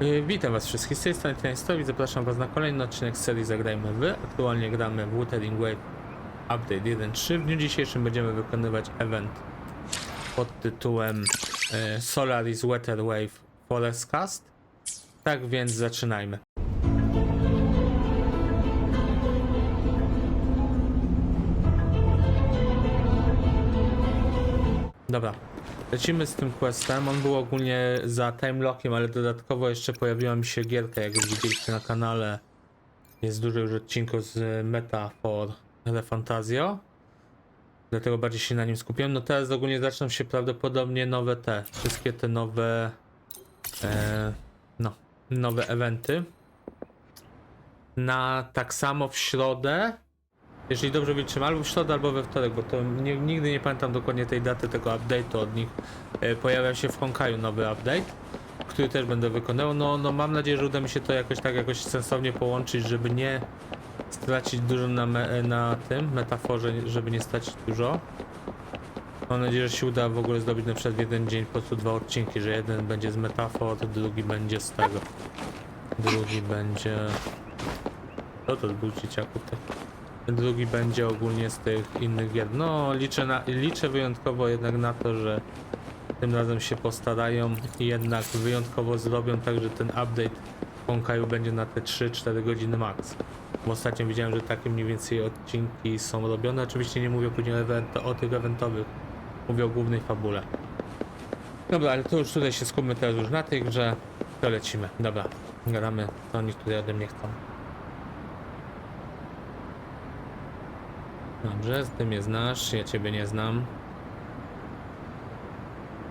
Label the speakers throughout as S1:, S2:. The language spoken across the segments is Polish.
S1: Yy, Witam was wszystkich z tej strony Tennistowi, zapraszam was na kolejny odcinek serii Zagrajmy w. Aktualnie gramy w Wuthering Wave Update 1.3. W dniu dzisiejszym będziemy wykonywać event pod tytułem e, Solaris Weather Wave Forest Cast. Tak więc zaczynajmy. Dobra, lecimy z tym questem. On był ogólnie za timelockiem, ale dodatkowo jeszcze pojawiła mi się gierka, jak widzieliście na kanale. Jest dużo już odcinków z Meta for Fantasio. Dlatego bardziej się na nim skupiłem. No teraz ogólnie zaczną się prawdopodobnie nowe te, wszystkie te nowe, e, no, nowe eventy. Na tak samo w środę, jeżeli dobrze wyliczymy, albo w środę, albo we wtorek, bo to nie, nigdy nie pamiętam dokładnie tej daty tego update'u od nich. E, pojawia się w Honkaju nowy update, który też będę wykonywał. No, no mam nadzieję, że uda mi się to jakoś tak jakoś sensownie połączyć, żeby nie stracić dużo na, me, na tym metaforze, żeby nie stracić dużo. Mam nadzieję, że się uda w ogóle zrobić na przykład w jeden dzień po prostu dwa odcinki, że jeden będzie z metafor, drugi będzie z tego. Drugi będzie... Co to był dzieciaku ty? Drugi będzie ogólnie z tych innych gier. No, liczę, na, liczę wyjątkowo jednak na to, że tym razem się postarają i jednak wyjątkowo zrobią tak, że ten update Honkaju będzie na te 3-4 godziny max. Bo ostatnio widziałem, że takie mniej więcej odcinki są robione. Oczywiście nie mówię później event, o tych eventowych, mówię o głównej fabule. Dobra, ale to już tutaj się skupmy teraz już na tej grze. To lecimy. Dobra, gramy to oni tutaj ode mnie chcą. Dobrze, z tym je znasz, ja ciebie nie znam.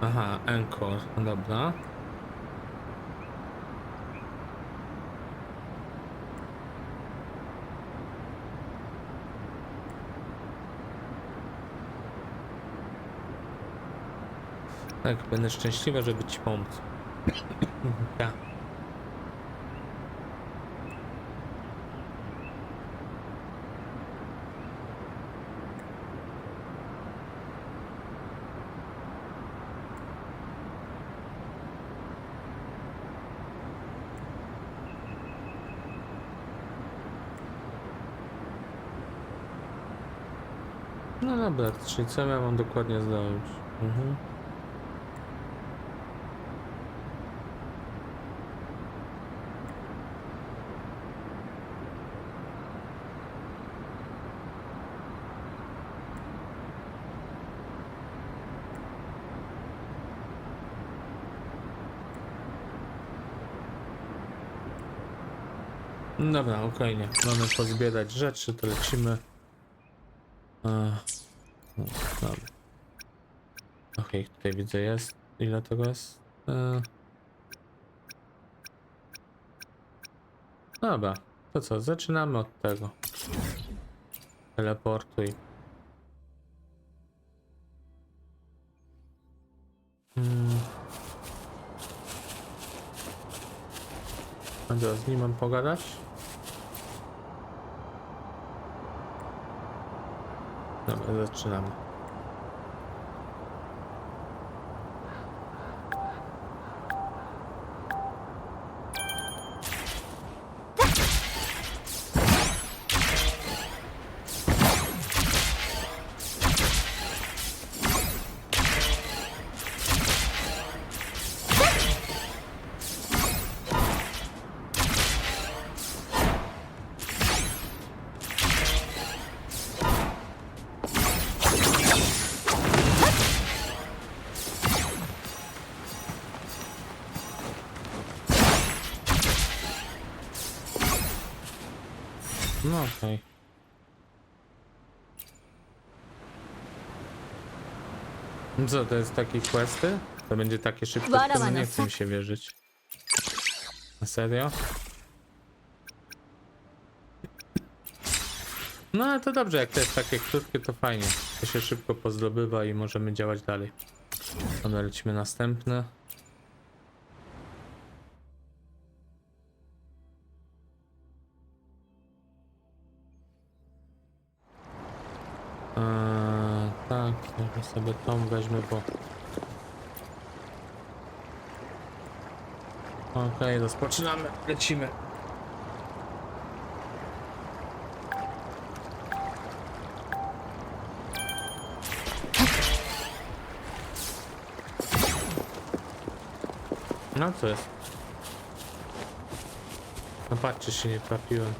S1: Aha, Encore, dobra. Tak, będę szczęśliwa, żeby ci pomóc. Tak. Dobra, czyli co ja mam dokładnie zrobić? Mhm. Dobra, okej, nie. Mamy pozbierać rzeczy, to lecimy. E, no, dobra. Okej, tutaj widzę jest. Ile tego jest? E... Dobra, to co, zaczynamy od tego. Teleportuj. Hmm. Z nim mam pogadać? Zaczynamy. No okej. No Co, to jest takie questy? To będzie takie szybkie,
S2: Wara
S1: no nie chce mi się wierzyć. Na serio? No ale to dobrze, jak to jest takie krótkie, to fajnie. To się szybko pozdobywa i możemy działać dalej. Dobra, lecimy następne. Eee, tak, ja sobie tą weźmę, bo... Okej, rozpoczynamy. Lecimy. No co jest? No patrzcie, się nie trafiłem.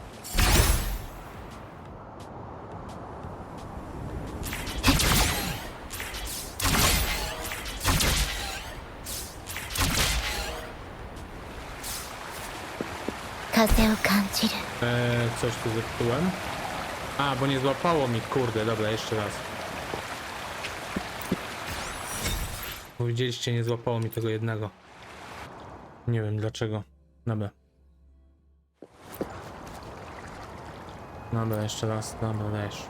S2: 風を感じる
S1: Eee, coś tu zepsułem. A, bo nie złapało mi, kurde, dobra, jeszcze raz. Bo widzieliście, nie złapało mi tego jednego. Nie wiem dlaczego. Dobra. Dobra, jeszcze raz, dobra, dajesz.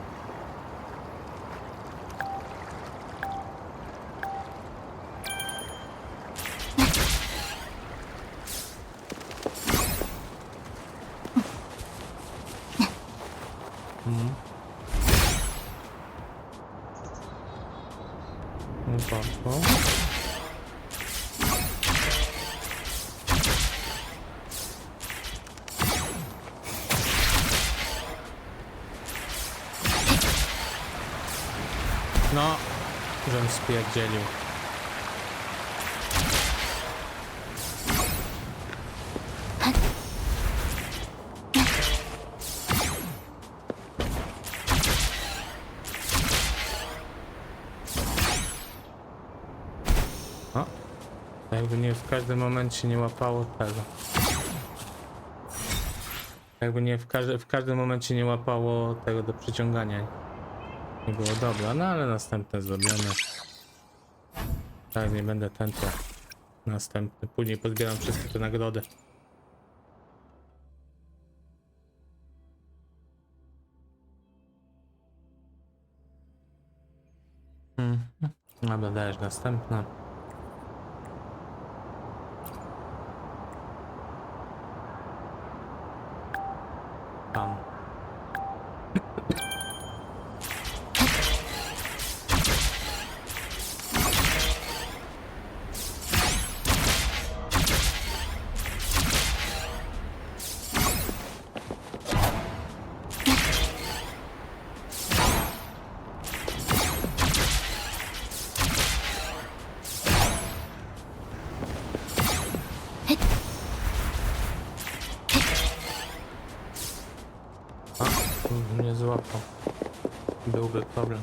S1: Żem spierdzielił. O, jakby nie w każdym momencie nie łapało tego. Jakby nie w, każdy, w każdym momencie nie łapało tego do przyciągania. Nie było dobra, no ale następne zrobione. Tak, nie będę ten to. Następny. Później pozbieram wszystkie te nagrody. Mhm. Dobra, dajesz następna. Byłby problem.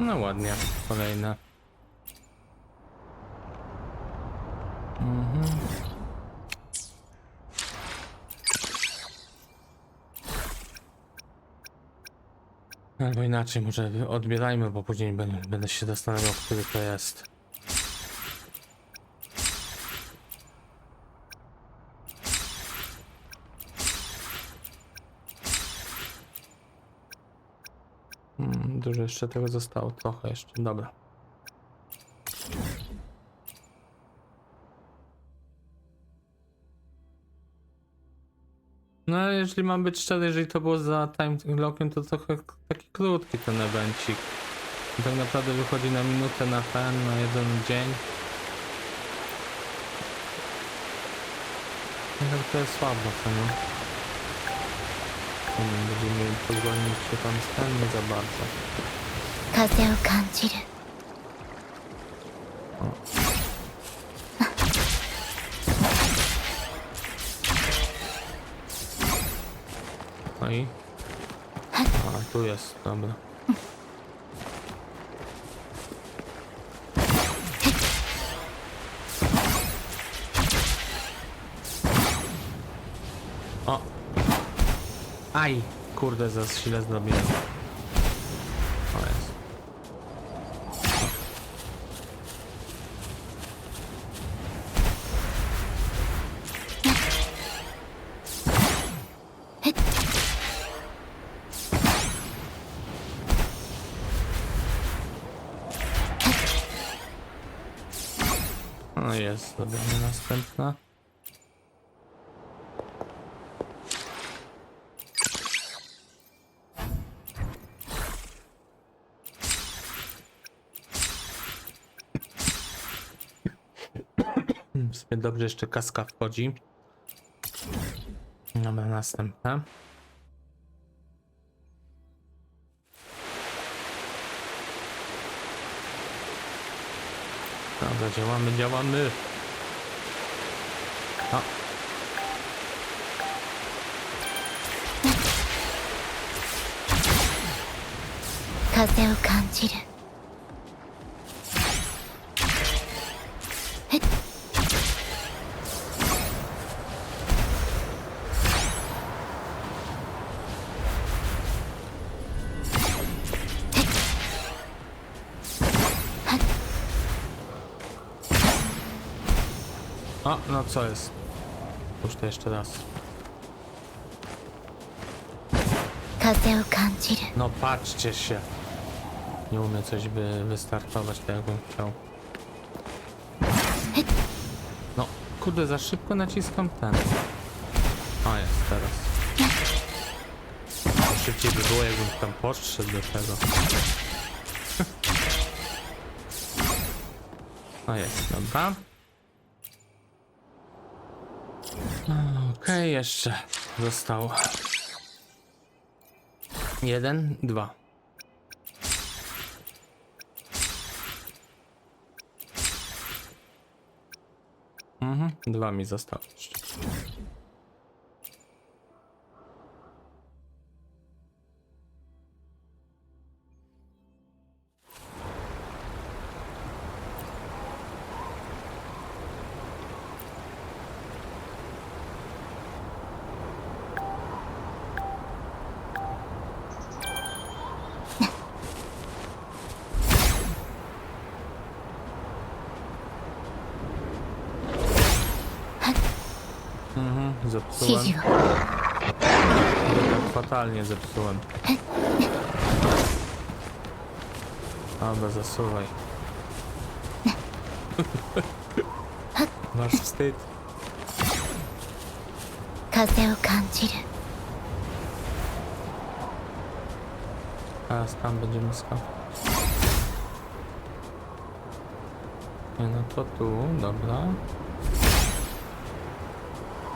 S1: No ładnie, kolejne. Mhm. Albo inaczej, może odbierajmy, bo później będę, będę się zastanawiał, który to jest. Dużo jeszcze tego zostało, trochę jeszcze, dobra. No ale jeżeli mam być szczery, jeżeli to było za time lockiem, to trochę taki krótki ten evencik. Tak naprawdę wychodzi na minutę na ten, na jeden dzień. Tak to jest słabo, co nie? Nie będziemy mieli pozwolić się tam stan nie za bardzo.
S2: 風を感じる
S1: No i? A, tu jest, dobra. Aj! Kurde, za źle zrobiłem. O jest. No jest, zrobione następna. Dobrze, jeszcze kaska wchodzi. Dobra, następna. Dobra, działamy, działamy. O.
S2: Kaze o.
S1: o, no co jest? Już to jeszcze raz.
S2: 風を感じる
S1: No patrzcie się. Nie umie coś by wystartować tak jakbym chciał. No, kurde, za szybko naciskam ten. O, jest teraz. Szybciej by było, jakbym tam podszedł do tego. No jest, dobra. Okej, jeszcze został. Jeden, dwa. Mhm, dwa mi zostało jeszcze. zepsułem.
S2: 示を
S1: Tak fatalnie zepsułem. Dobra, zasuwaj. Masz wstyd.
S2: 風を感じる
S1: Teraz tam będziemy skakać. Nie, no to tu, dobra.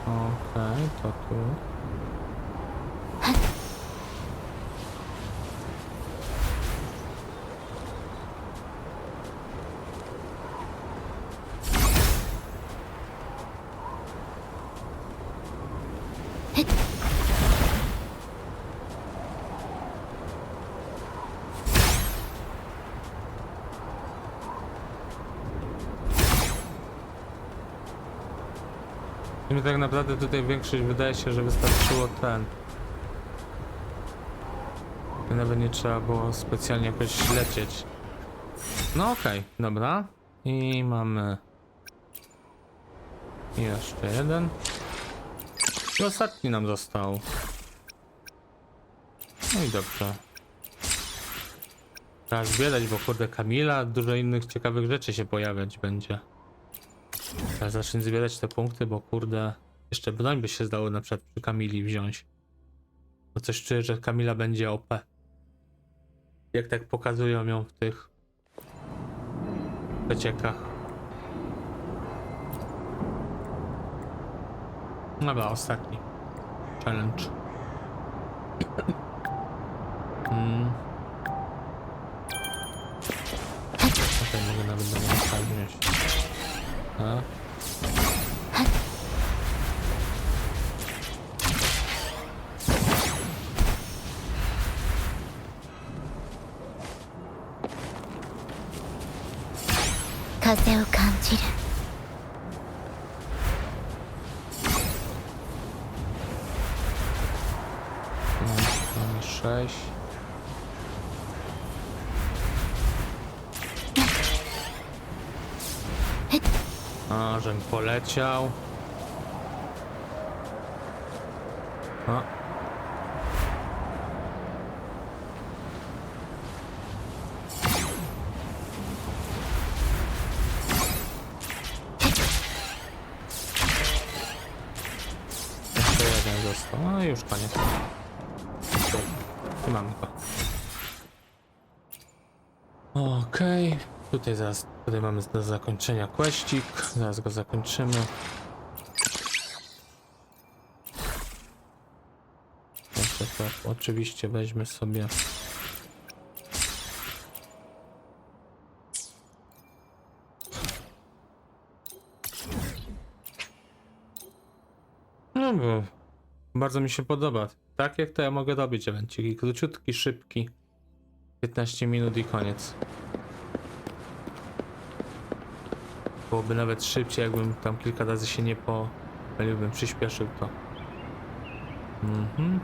S1: Okej, to. Mi tak naprawdę tutaj większość wydaje się, że wystarczyło ten. Nawet nie trzeba było specjalnie jakoś lecieć. No okej, dobra. I mamy... Jeszcze jeden. I ostatni nam został. No i dobrze. Trzeba zbierać, bo kurde Kamila, dużo innych ciekawych rzeczy się pojawiać będzie. Trzeba zacząć zbierać te punkty, bo kurde, jeszcze broń by się zdało na przykład przy Kamili wziąć. Bo coś czuję, że Kamila będzie OP. Jak tak pokazują ją w tych przeciekach. Dobra, ostatni. Challenge. Mm. Tutaj mogę nawet do niego wziąć.
S2: 風を感じる。
S1: A, żem poleciał. A. Jeszcze jeden został. No i już koniec. I mamy go. Okej, tutaj zaraz Tutaj mamy do zakończenia questik. Zaraz go zakończymy. Jeszcze tak, oczywiście weźmy sobie. No bo bardzo mi się podoba. Tak jak to ja mogę robić evenciki. Króciutki, szybki. 15 minut i koniec. Byłoby nawet szybciej, jakbym tam kilka razy się nie pomyliłbym, przyspieszył to. Mhm.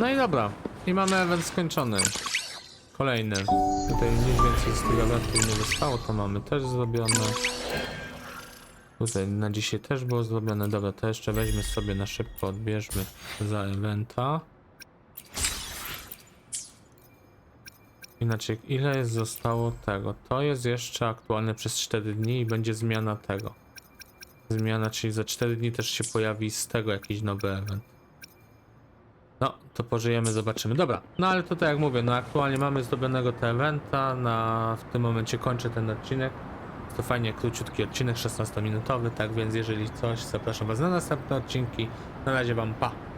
S1: No i dobra. I mamy event skończony. Kolejny. Tutaj nic więcej z tych eventów nie zostało, to mamy też zrobione. Tutaj na dzisiaj też było zrobione. Dobra, to jeszcze weźmy sobie na szybko, odbierzmy za eventa. Inaczej, ile jest zostało tego? To jest jeszcze aktualne przez 4 dni i będzie zmiana tego. Zmiana, czyli za 4 dni też się pojawi z tego jakiś nowy event. No, to pożyjemy, zobaczymy. Dobra, no ale to tak jak mówię, no aktualnie mamy zrobionego te eventa, na, w tym momencie kończę ten odcinek. To fajnie króciutki odcinek, 16-minutowy, tak więc jeżeli coś, zapraszam was na następne odcinki. Na razie wam pa!